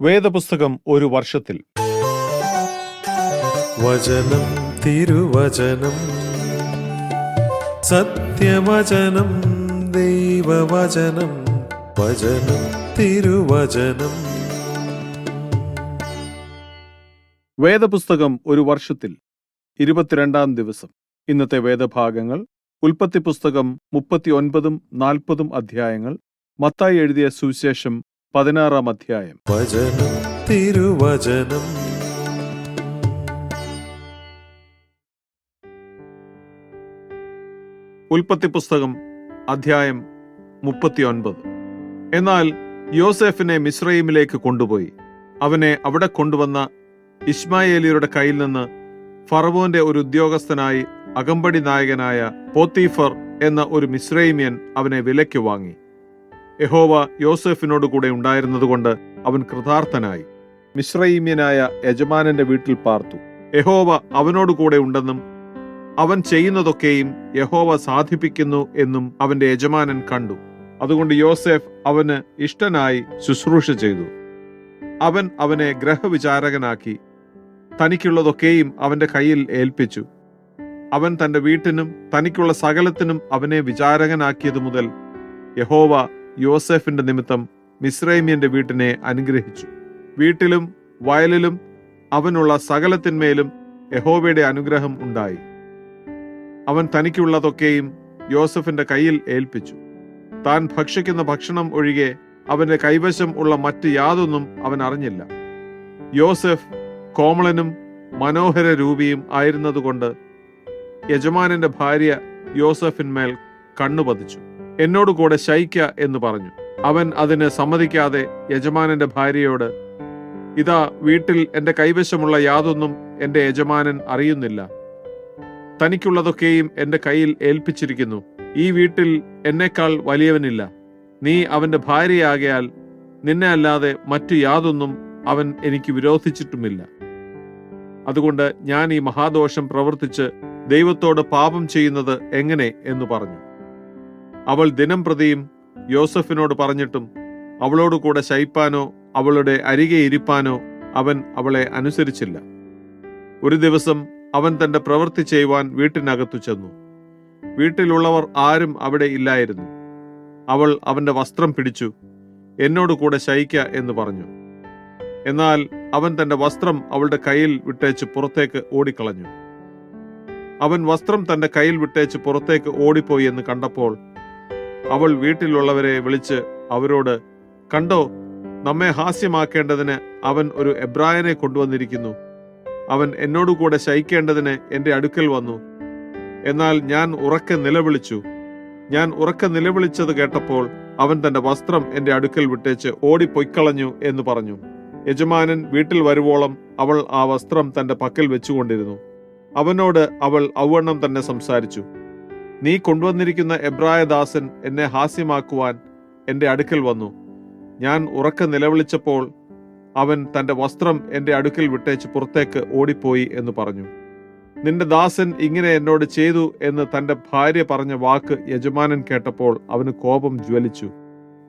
വേദപുസ്തകം ഒരു വർഷത്തിൽ. വചനം തിരുവചനം സത്യവചനം ദൈവവചനം വചനം തിരുവചനം. വേദപുസ്തകം ഒരു വർഷത്തിൽ. ഇരുപത്തിരണ്ടാം ദിവസം. ഇന്നത്തെ വേദഭാഗങ്ങൾ ഉൽപ്പത്തി പുസ്തകം മുപ്പത്തിയൊൻപതും നാൽപ്പതും അധ്യായങ്ങൾ മത്തായി എഴുതിയ സുവിശേഷം പതിനാറാം അധ്യായം. വചനം തിരുവചനം. ഉൽപ്പത്തി പുസ്തകം അധ്യായം മുപ്പത്തിയൊൻപത്. എന്നാൽ യോസെഫിനെ മിശ്രയിമിലേക്ക് കൊണ്ടുപോയി. അവനെ അവിടെ കൊണ്ടുവന്ന ഇസ്മായേലിയരുടെ കയ്യിൽ നിന്ന് ഫറവോന്റെ ഒരു ഉദ്യോഗസ്ഥനായി അകമ്പടി നായകനായ പോത്തീഫർ എന്ന ഒരു മിശ്രൈമിയൻ അവനെ വിലയ്ക്ക് വാങ്ങി. യഹോവ യോസെഫിനോട് കൂടെ ഉണ്ടായിരുന്നതുകൊണ്ട് അവൻ കൃതാർത്ഥനായി. മിശ്രൈമ്യനായ യജമാനന്റെ വീട്ടിൽ പാർത്തു. യഹോവ അവനോട് കൂടെ ഉണ്ടെന്നും അവൻ ചെയ്യുന്നതൊക്കെയും യഹോവ സാധിപ്പിക്കുന്നു എന്നും അവന്റെ യജമാനൻ കണ്ടു. അതുകൊണ്ട് യോസെഫ് അവന് ഇഷ്ടനായി ശുശ്രൂഷ ചെയ്തു. അവൻ അവനെ ഗ്രഹവിചാരകനാക്കി തനിക്കുള്ളതൊക്കെയും അവന്റെ കയ്യിൽ ഏൽപ്പിച്ചു. അവൻ തന്റെ വീട്ടിനും തനിക്കുള്ള സകലത്തിനും അവനെ വിചാരകനാക്കിയതു മുതൽ യഹോവ യോസെഫിന്റെ നിമിത്തം മിസ്രൈമിയന്റെ വീട്ടിനെ അനുഗ്രഹിച്ചു. വീട്ടിലും വയലിലും അവനുള്ള സകലത്തിന്മേലും യഹോവയുടെ അനുഗ്രഹം ഉണ്ടായി. അവൻ തനിക്കുള്ളതൊക്കെയും യോസഫിന്റെ കയ്യിൽ ഏൽപ്പിച്ചു. താൻ ഭക്ഷിക്കുന്ന ഭക്ഷണം ഒഴികെ അവന്റെ കൈവശം ഉള്ള മറ്റ് യാതൊന്നും അവൻ അറിഞ്ഞില്ല. യോസഫ് കോമളനും മനോഹര രൂപിയും ആയിരുന്നതുകൊണ്ട് യജമാനന്റെ ഭാര്യ യോസഫിന്മേൽ കണ്ണുപതിച്ചു. എന്നോട് കൂടെ ശയിക്ക എന്ന് പറഞ്ഞു. അവൻ അതിന് സമ്മതിക്കാതെ യജമാനന്റെ ഭാര്യയോട് ഇതാ വീട്ടിൽ എന്റെ കൈവശമുള്ള യാതൊന്നും എന്റെ യജമാനൻ അറിയുന്നില്ല. തനിക്കുള്ളതൊക്കെയും എന്റെ കയ്യിൽ ഏൽപ്പിച്ചിരിക്കുന്നു. ഈ വീട്ടിൽ എന്നേക്കാൾ വലിയവനില്ല. നീ അവന്റെ ഭാര്യയാകയാൽ നിന്നെ അല്ലാതെ മറ്റു യാതൊന്നും അവൻ എനിക്ക് വിരോധിച്ചിട്ടുമില്ല. അതുകൊണ്ട് ഞാൻ ഈ മഹാദോഷം പ്രവർത്തിച്ച് ദൈവത്തോട് പാപം ചെയ്യുന്നത് എങ്ങനെ? എന്ന് പറഞ്ഞു. അവൾ ദിനം പ്രതിയും യോസഫിനോട് പറഞ്ഞിട്ടും അവളോട് കൂടെ ശയിപ്പാനോ അവളുടെ അരികെ ഇരിപ്പാനോ അവൻ അവളെ അനുസരിച്ചില്ല. ഒരു ദിവസം അവൻ തന്റെ പ്രവൃത്തി ചെയ്യുവാൻ വീട്ടിനകത്തു ചെന്നു. വീട്ടിലുള്ളവർ ആരും അവിടെ ഇല്ലായിരുന്നു. അവൾ അവന്റെ വസ്ത്രം പിടിച്ചു എന്നോട് കൂടെ ശയിക്ക എന്ന് പറഞ്ഞു. എന്നാൽ അവൻ തന്റെ വസ്ത്രം അവളുടെ കയ്യിൽ വിട്ടേച്ച് പുറത്തേക്ക് ഓടിക്കളഞ്ഞു. അവൻ വസ്ത്രം തന്റെ കയ്യിൽ വിട്ടേച്ച് പുറത്തേക്ക് ഓടിപ്പോയി എന്ന് കണ്ടപ്പോൾ അവൾ വീട്ടിലുള്ളവരെ വിളിച്ച് അവരോട് കണ്ടോ നമ്മെ ഹാസ്യമാക്കേണ്ടതിന് അവൻ ഒരു എബ്രായനെ കൊണ്ടുവന്നിരിക്കുന്നു. അവൻ എന്നോടുകൂടെ ശയിക്കേണ്ടതിന് എന്റെ അടുക്കൽ വന്നു. എന്നാൽ ഞാൻ ഉറക്കെ നിലവിളിച്ചു. ഞാൻ ഉറക്കെ നിലവിളിച്ചത് കേട്ടപ്പോൾ അവൻ തന്റെ വസ്ത്രം എന്റെ അടുക്കൽ വിട്ടേച്ച് ഓടിപ്പൊയ്ക്കളഞ്ഞു എന്ന് പറഞ്ഞു. യജമാനൻ വീട്ടിൽ വരുവോളം അവൾ ആ വസ്ത്രം തന്റെ പക്കൽ വെച്ചുകൊണ്ടിരുന്നു. അവനോട് അവൾ ഔവണ്ണം തന്നെ സംസാരിച്ചു. നീ കൊണ്ടുവന്നിരിക്കുന്ന എബ്രായദാസൻ എന്നെ ഹാസ്യമാക്കുവാൻ എന്റെ അടുക്കൽ വന്നു. ഞാൻ ഉറക്ക നിലവിളിച്ചപ്പോൾ അവൻ തന്റെ വസ്ത്രം എന്റെ അടുക്കൽ വിട്ടേച്ച് പുറത്തേക്ക് ഓടിപ്പോയി എന്ന് പറഞ്ഞു. നിന്റെ ദാസൻ ഇങ്ങനെ എന്നോട് ചെയ്തു എന്ന് തന്റെ ഭാര്യ പറഞ്ഞ വാക്ക് യജമാനൻ കേട്ടപ്പോൾ അവന് കോപം ജ്വലിച്ചു.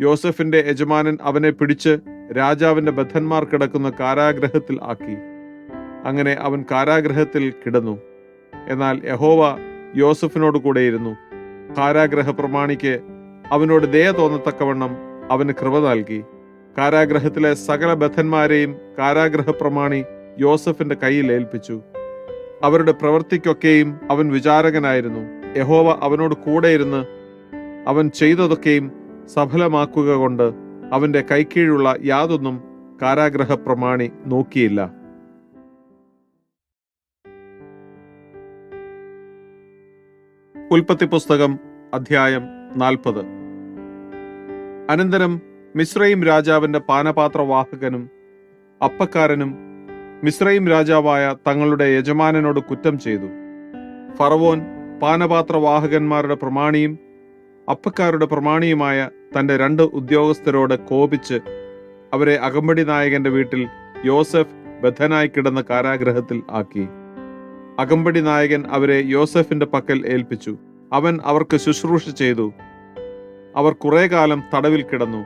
യോസഫിന്റെ യജമാനൻ അവനെ പിടിച്ച് രാജാവിന്റെ ബദ്ധന്മാർ കിടക്കുന്ന കാരാഗ്രഹത്തിൽ ആക്കി. അങ്ങനെ അവൻ കാരാഗ്രഹത്തിൽ കിടന്നു. എന്നാൽ യഹോവ യോസഫിനോട് കൂടെയിരുന്നു. കാരാഗ്രഹ പ്രമാണിക്ക് അവനോട് ദയ തോന്നത്തക്കവണ്ണം അവന് കൃപ നൽകി. കാരാഗ്രഹത്തിലെ സകല ബദ്ധന്മാരെയും കാരാഗ്രഹ പ്രമാണി യോസഫിന്റെ കയ്യിൽ ഏൽപ്പിച്ചു. അവരുടെ പ്രവൃത്തിക്കൊക്കെയും അവൻ വിചാരകനായിരുന്നു. യഹോവ അവനോട് കൂടെയിരുന്ന് അവൻ ചെയ്തതൊക്കെയും സഫലമാക്കുക കൊണ്ട് അവന്റെ കൈക്കീഴുള്ള യാതൊന്നും കാരാഗ്രഹ പ്രമാണി നോക്കിയില്ല. ഉൽപ്പത്തി പുസ്തകം അധ്യായം നാൽപ്പത്. അനന്തരം മിശ്രയും രാജാവിന്റെ പാനപാത്രവാഹകനും അപ്പക്കാരനും മിശ്രയും രാജാവായ തങ്ങളുടെ യജമാനനോട് കുറ്റം ചെയ്തു. ഫറവോൻ പാനപാത്രവാഹകന്മാരുടെ പ്രമാണിയും അപ്പക്കാരുടെ പ്രമാണിയുമായ തന്റെ രണ്ട് ഉദ്യോഗസ്ഥരോട് കോപിച്ച് അവരെ അകമ്പടി നായകന്റെ വീട്ടിൽ യോസഫ് ബദ്ധനായി കിടന്ന കാരാഗ്രഹത്തിൽ ആക്കി. അകമ്പടി നായകൻ അവരെ യോസഫിന്റെ പക്കൽ ഏൽപ്പിച്ചു. അവൻ അവർക്ക് ശുശ്രൂഷ ചെയ്തു. അവർ കുറെ കാലം തടവിൽ കിടന്നു.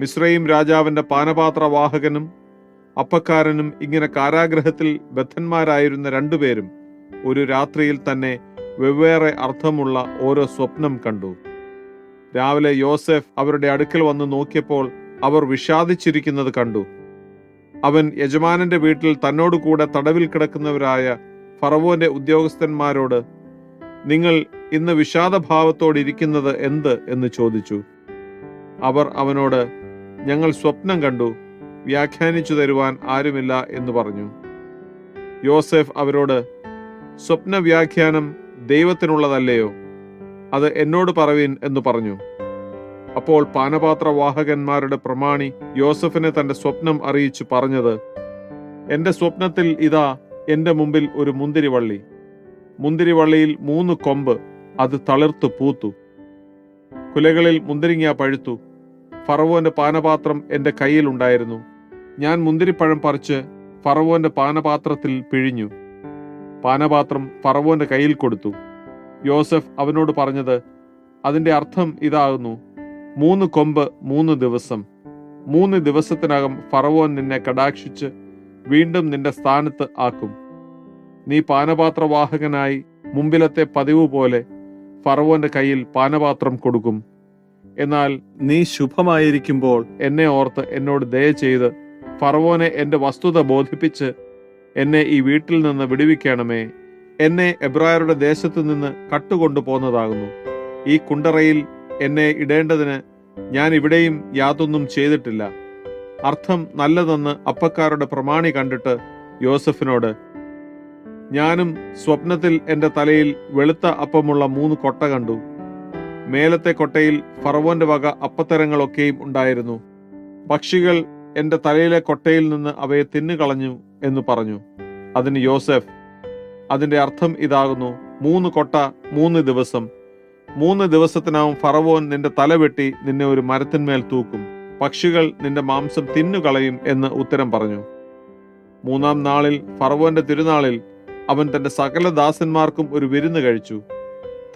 മിശ്രയും രാജാവിന്റെ പാനപാത്രവാഹകനും അപ്പക്കാരനും ഇങ്ങനെ കാരാഗ്രഹത്തിൽ ബദ്ധന്മാരായിരുന്ന രണ്ടുപേരും ഒരു രാത്രിയിൽ തന്നെ വെവ്വേറെ അർത്ഥമുള്ള ഓരോ സ്വപ്നം കണ്ടു. രാവിലെ യോസെഫ് അവരുടെ അടുക്കൽ വന്ന് നോക്കിയപ്പോൾ അവർ വിഷാദിച്ചിരിക്കുന്നത് കണ്ടു. അവൻ യജമാനന്റെ വീട്ടിൽ തന്നോടുകൂടെ തടവിൽ കിടക്കുന്നവരായ ഫറവോന്റെ ഉദ്യോഗസ്ഥന്മാരോട് നിങ്ങൾ ഇന്ന് വിഷാദഭാവത്തോടിരിക്കുന്നത് എന്ത്? എന്ന് ചോദിച്ചു. അവർ അവനോട് ഞങ്ങൾ സ്വപ്നം കണ്ടു വ്യാഖ്യാനിച്ചു തരുവാൻ ആരുമില്ല എന്ന് പറഞ്ഞു. യോസെഫ് അവരോട് സ്വപ്ന വ്യാഖ്യാനം ദൈവത്തിനുള്ളതല്ലയോ? അത് എന്നോട് പറവീൻ എന്ന് പറഞ്ഞു. അപ്പോൾ പാനപാത്രവാഹകന്മാരുടെ പ്രമാണി യോസഫിനെ തന്റെ സ്വപ്നം അറിയിച്ചു പറഞ്ഞത് എന്റെ സ്വപ്നത്തിൽ ഇതാ എന്റെ മുമ്പിൽ ഒരു മുന്തിരിവള്ളി. മുന്തിരിവള്ളിയിൽ മൂന്ന് കൊമ്പ് അത് തളിർത്തു പൂത്തു. കുലകളിൽ മുന്തിരിങ്ങ പഴുത്തു. ഫറവോന്റെ പാനപാത്രം എന്റെ കയ്യിലുണ്ടായിരുന്നു ഞാൻ മുന്തിരിപ്പഴം പറിച്ച് ഫറവോന്റെ പാനപാത്രത്തിൽ പിഴിഞ്ഞു. പാനപാത്രം ഫറവോന്റെ കയ്യിൽ കൊടുത്തു. യോസഫ് അവനോട് പറഞ്ഞത് അതിന്റെ അർത്ഥം ഇതാകുന്നു. മൂന്ന് കൊമ്പ് മൂന്ന് ദിവസം. മൂന്ന് ദിവസത്തിനകം ഫറവോൻ നിന്നെ കടാക്ഷിച്ച് വീണ്ടും നിന്റെ സ്ഥാനത്ത് ആക്കും. നീ പാനപാത്രവാഹകനായി മുമ്പിലത്തെ പതിവ് പോലെ ഫറവോന്റെ കയ്യിൽ പാനപാത്രം കൊടുക്കും. എന്നാൽ നീ ശുഭമായിരിക്കുമ്പോൾ എന്നെ ഓർത്ത് എന്നോട് ദയ ചെയ്ത് ഫറവോനെ എന്റെ വസ്തുത ബോധിപ്പിച്ച് എന്നെ ഈ വീട്ടിൽ നിന്ന് വിടുവിക്കണമേ. എന്നെ എബ്രായരുടെ ദേശത്തു നിന്ന് കട്ടുകൊണ്ടു പോന്നതാകുന്നു ഈ കുണ്ടറയിൽ എന്നെ ഇടേണ്ടതിന് ഞാൻ ഇവിടെയും യാതൊന്നും ചെയ്തിട്ടില്ല. അർത്ഥം നല്ലതെന്ന് അപ്പക്കാരുടെ പ്രമാണി കണ്ടിട്ട് യോസഫിനോട് ഞാനും സ്വപ്നത്തിൽ എന്റെ തലയിൽ വെളുത്ത അപ്പമുള്ള മൂന്ന് കൊട്ട കണ്ടു. മേലത്തെ കൊട്ടയിൽ ഫറവോന്റെ വക അപ്പത്തരങ്ങളൊക്കെയും ഉണ്ടായിരുന്നു. പക്ഷികൾ എന്റെ തലയിലെ കൊട്ടയിൽ നിന്ന് അവയെ തിന്നുകളഞ്ഞു എന്ന് പറഞ്ഞു. അതിന് യോസെഫ് അതിന്റെ അർത്ഥം ഇതാകുന്നു മൂന്ന് കൊട്ട മൂന്ന് ദിവസം. മൂന്ന് ദിവസത്തിനാവും ഫറവോൻ നിന്റെ തല വെട്ടി നിന്നെ ഒരു മരത്തിന്മേൽ തൂക്കും. പക്ഷികൾ നിന്റെ മാംസം തിന്നുകളയും എന്ന് ഉത്തരം പറഞ്ഞു. മൂന്നാം നാളിൽ ഫറവോന്റെ തിരുനാളിൽ അവൻ തന്റെ സകല ദാസന്മാർക്കും ഒരു വിരുന്ന് കഴിച്ചു.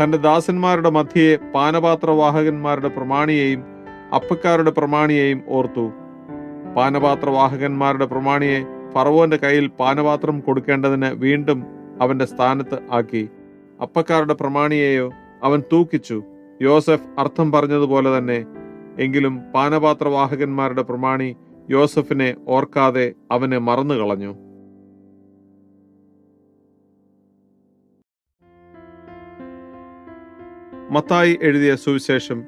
തന്റെ ദാസന്മാരുടെ മധ്യയെ പാനപാത്രവാഹകന്മാരുടെ പ്രമാണിയെയും അപ്പക്കാരുടെ പ്രമാണിയെയും ഓർത്തു. പാനപാത്രവാഹകന്മാരുടെ പ്രമാണിയെ ഫറവോന്റെ കയ്യിൽ പാനപാത്രം കൊടുക്കേണ്ടതിന് വീണ്ടും അവന്റെ സ്ഥാനത്ത് ആക്കി. അപ്പക്കാരുടെ പ്രമാണിയെയോ അവൻ തൂക്കിച്ചു. യോസഫ് അർത്ഥം പറഞ്ഞതുപോലെ തന്നെ എങ്കിലും പാനപാത്രവാഹകന്മാരുടെ പ്രമാണി യോസഫിനെ ഓർക്കാതെ അവനെ മറന്നുകളഞ്ഞു. മത്തായി എഴുതിയ സുവിശേഷം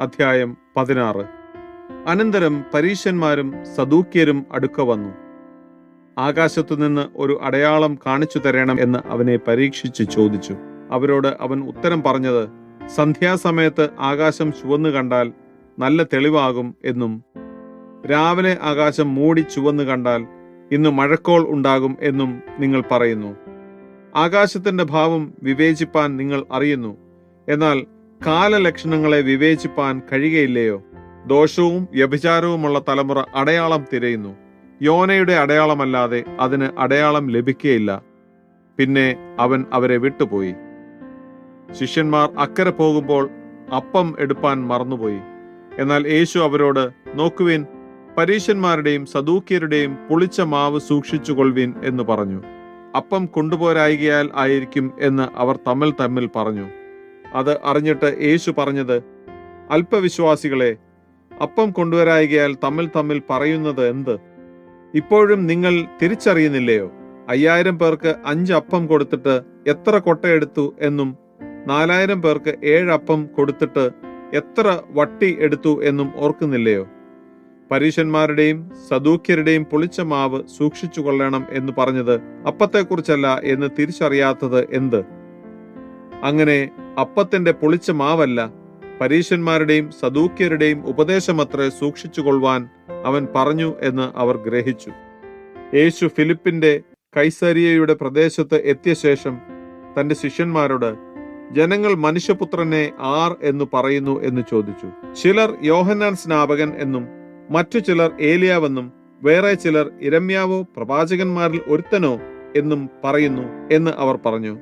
അധ്യായം പതിനാറ്. അനന്തരം പരീശന്മാരും സദൂക്യരും അടുക്ക വന്നു. ആകാശത്തു നിന്ന് ഒരു അടയാളം കാണിച്ചു തരണം എന്ന് അവനെ പരീക്ഷിച്ച് ചോദിച്ചു. അവരോട് അവൻ ഉത്തരം പറഞ്ഞത് സന്ധ്യാസമയത്ത് ആകാശം ചുവന്നു കണ്ടാൽ നല്ല തെളിവാകും എന്നും. രാവിലെ ആകാശം മൂടി ചുവന്നു കണ്ടാൽ ഇന്ന് മഴക്കോൾ ഉണ്ടാകും എന്നും നിങ്ങൾ പറയുന്നു. ആകാശത്തിന്റെ ഭാവം വിവേചിപ്പാൻ നിങ്ങൾ അറിയുന്നു. എന്നാൽ കാലലക്ഷണങ്ങളെ വിവേചിപ്പാൻ കഴിയുകയില്ലയോ? ദോഷവും വ്യഭിചാരവുമുള്ള തലമുറ അടയാളം തിരയുന്നു. യോനയുടെ അടയാളമല്ലാതെ അതിന് അടയാളം ലഭിക്കുകയില്ല പിന്നെ അവൻ അവരെ വിട്ടുപോയി. ശിഷ്യന്മാർ അക്കരെ പോകുമ്പോൾ അപ്പം എടുപ്പാൻ മറന്നുപോയി. എന്നാൽ യേശു അവരോട് നോക്കുവിൻ പരീശന്മാരുടെയും സദൂക്യരുടെയും പുളിച്ച മാവ് സൂക്ഷിച്ചുകൊള്ളുവിൻ എന്ന് പറഞ്ഞു. അപ്പം കൊണ്ടുപോരായികയാൽ ആയിരിക്കും എന്ന് അവർ തമ്മിൽ തമ്മിൽ പറഞ്ഞു. അത് അറിഞ്ഞിട്ട് യേശു പറഞ്ഞത് അല്പവിശ്വാസികളെ അപ്പം കൊണ്ടുവരായികയാൽ തമ്മിൽ തമ്മിൽ പറയുന്നത് എന്ത്? ഇപ്പോഴും നിങ്ങൾ തിരിച്ചറിയുന്നില്ലയോ? അയ്യായിരം പേർക്ക് അഞ്ച് അപ്പം കൊടുത്തിട്ട് എത്ര കൊട്ടയെടുത്തു എന്നും നാലായിരം പേർക്ക് ഏഴ് അപ്പം കൊടുത്തിട്ട് എത്ര വട്ടി എടുത്തു എന്നും ഓർക്കുന്നില്ലയോ? പരീശന്മാരുടെയും സദൂക്യരുടെയും പൊളിച്ച മാവ് സൂക്ഷിച്ചു കൊള്ളണം എന്ന് പറഞ്ഞത് അപ്പത്തെക്കുറിച്ചല്ല എന്ന് തിരിച്ചറിയാത്തത് എന്ത്? അങ്ങനെ അപ്പത്തിന്റെ പൊളിച്ച മാവല്ല പരീശന്മാരുടെയും സദൂക്യരുടെയും ഉപദേശമത്രേ സൂക്ഷിച്ചുകൊള്ളുവാൻ അവൻ പറഞ്ഞു എന്ന് അവർ ഗ്രഹിച്ചു. യേശു ഫിലിപ്പിന്റെ കൈസരിയയുടെ പ്രദേശത്ത് എത്തിയ ശേഷം തന്റെ ശിഷ്യന്മാരോട് ജനങ്ങൾ മനുഷ്യപുത്രനെ ആർ എന്ന് പറയുന്നു എന്ന് ചോദിച്ചു. ചിലർ യോഹന്നാൻ സ്നാപകൻ എന്നും മറ്റു ചിലർ ഏലിയാവെന്നും വേറെ ചിലർ ഇരമ്യാവോ പ്രവാചകന്മാരിൽ ഒരുത്തനോ എന്നും പറയുന്നു എന്ന് അവർ പറഞ്ഞു.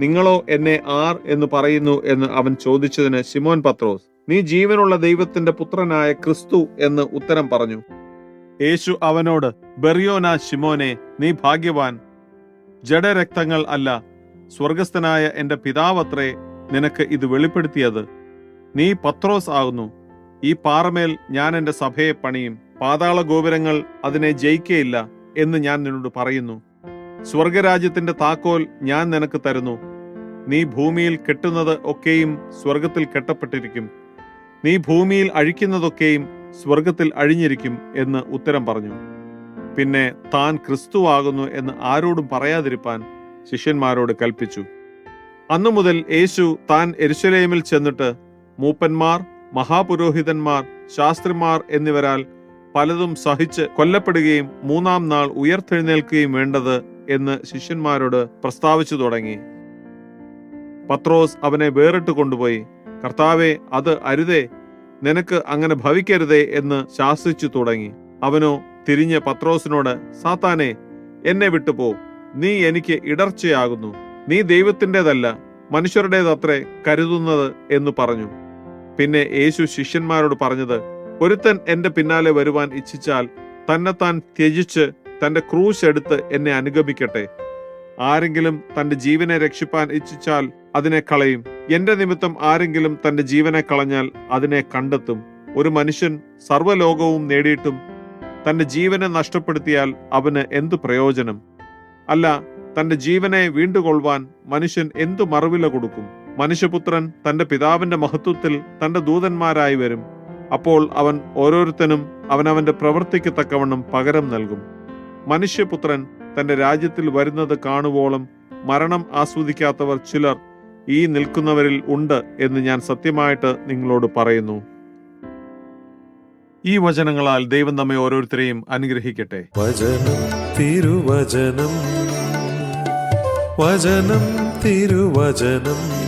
നിങ്ങളോ എന്നെ ആർ എന്ന് പറയുന്നു എന്ന് അവൻ ചോദിച്ചതിന് ശിമോൻ പത്രോസ് നീ ജീവനുള്ള ദൈവത്തിന്റെ പുത്രനായ ക്രിസ്തു എന്ന് ഉത്തരം പറഞ്ഞു. യേശു അവനോട് ബെറിയോന ശിമോനെ നീ ഭാഗ്യവാൻ. ജഡരക്തങ്ങൾ അല്ല സ്വർഗസ്ഥനായ എന്റെ പിതാവത്രേ നിനക്ക് ഇത് വെളിപ്പെടുത്തിയത്. നീ പത്രോസ് ആകുന്നു. ഈ പാറമേൽ ഞാൻ എന്റെ സഭയെ പണിയും. പാതാള ഗോപുരങ്ങൾ അതിനെ ജയിക്കയില്ല എന്ന് ഞാൻ നിന്നോട് പറയുന്നു. സ്വർഗരാജ്യത്തിന്റെ താക്കോൽ ഞാൻ നിനക്ക് തരുന്നു. നീ ഭൂമിയിൽ കെട്ടുന്നത് ഒക്കെയും സ്വർഗത്തിൽ കെട്ടപ്പെട്ടിരിക്കും. നീ ഭൂമിയിൽ അഴിക്കുന്നതൊക്കെയും സ്വർഗത്തിൽ അഴിഞ്ഞിരിക്കും എന്ന് ഉത്തരം പറഞ്ഞു. പിന്നെ താൻ ക്രിസ്തുവാകുന്നു എന്ന് ആരോടും പറയാതിരിപ്പാൻ ശിഷ്യന്മാരോട് കൽപ്പിച്ചു അന്നു മുതൽ യേശു താൻ എരുശലേമിൽ ചെന്നിട്ട് മൂപ്പന്മാർ മഹാപുരോഹിതന്മാർ ശാസ്ത്രിമാർ എന്നിവരാൽ പലതും സഹിച്ച് കൊല്ലപ്പെടുകയും മൂന്നാം നാൾ ഉയർത്തെഴുന്നേൽക്കുകയും വേണ്ടത് എന്ന് ശിഷ്യന്മാരോട് പ്രസ്താവിച്ചു തുടങ്ങി. പത്രോസ് അവനെ വേറിട്ട് കൊണ്ടുപോയി കർത്താവെ അത് അരുതേ നിനക്ക് അങ്ങനെ ഭവിക്കരുതേ എന്ന് ശാസിച്ചു തുടങ്ങി. അവനോ തിരിഞ്ഞ് പത്രോസിനോട് സാത്താനെ എന്നെ വിട്ടുപോ നീ എനിക്ക് ഇടർച്ചയാകുന്നു. നീ ദൈവത്തിന്റെതല്ല മനുഷ്യരുടേതത്രേ കരുതുന്നത് എന്ന് പറഞ്ഞു. പിന്നെ യേശു ശിഷ്യന്മാരോട് പറഞ്ഞത് ഒരുത്തൻ എന്റെ പിന്നാലെ വരുവാൻ ഇച്ഛിച്ചാൽ തന്നെത്താൻ ത്യജിച്ച് തന്റെ ക്രൂശ് എടുത്ത് എന്നെ അനുഗമിക്കട്ടെ. ആരെങ്കിലും തന്റെ ജീവനെ രക്ഷിപ്പാൻ ഇച്ഛിച്ചാൽ അതിനെ കളയും. എന്റെ നിമിത്തം ആരെങ്കിലും തന്റെ ജീവനെ കളഞ്ഞാൽ അതിനെ കണ്ടെത്തും. ഒരു മനുഷ്യൻ സർവലോകവും നേടിയിട്ടും തന്റെ ജീവനെ നഷ്ടപ്പെടുത്തിയാൽ അവന് എന്തു പ്രയോജനം? അല്ല തന്റെ ജീവനെ വീണ്ടുകൊള്ളുവാൻ മനുഷ്യൻ എന്തു മറുവില കൊടുക്കും? മനുഷ്യപുത്രൻ തന്റെ പിതാവിന്റെ മഹത്വത്തിൽ തന്റെ ദൂതന്മാരായി വരും. അപ്പോൾ അവൻ ഓരോരുത്തനും അവനവന്റെ പ്രവൃത്തിക്ക് തക്കവണ്ണം പകരം നൽകും. മനുഷ്യപുത്രൻ തന്റെ രാജ്യത്തിൽ വരുന്നത് കാണുവോളം മരണം ആസ്വദിക്കാത്തവർ ചിലർ ഈ നിൽക്കുന്നവരിൽ ഉണ്ട് എന്ന് ഞാൻ സത്യമായിട്ട് നിങ്ങളോട് പറയുന്നു. ഈ വചനങ്ങളാൽ ദൈവം നമ്മെ ഓരോരുത്തരെയും അനുഗ്രഹിക്കട്ടെ. തിരുവചനം. വചനം തിരുവചനം.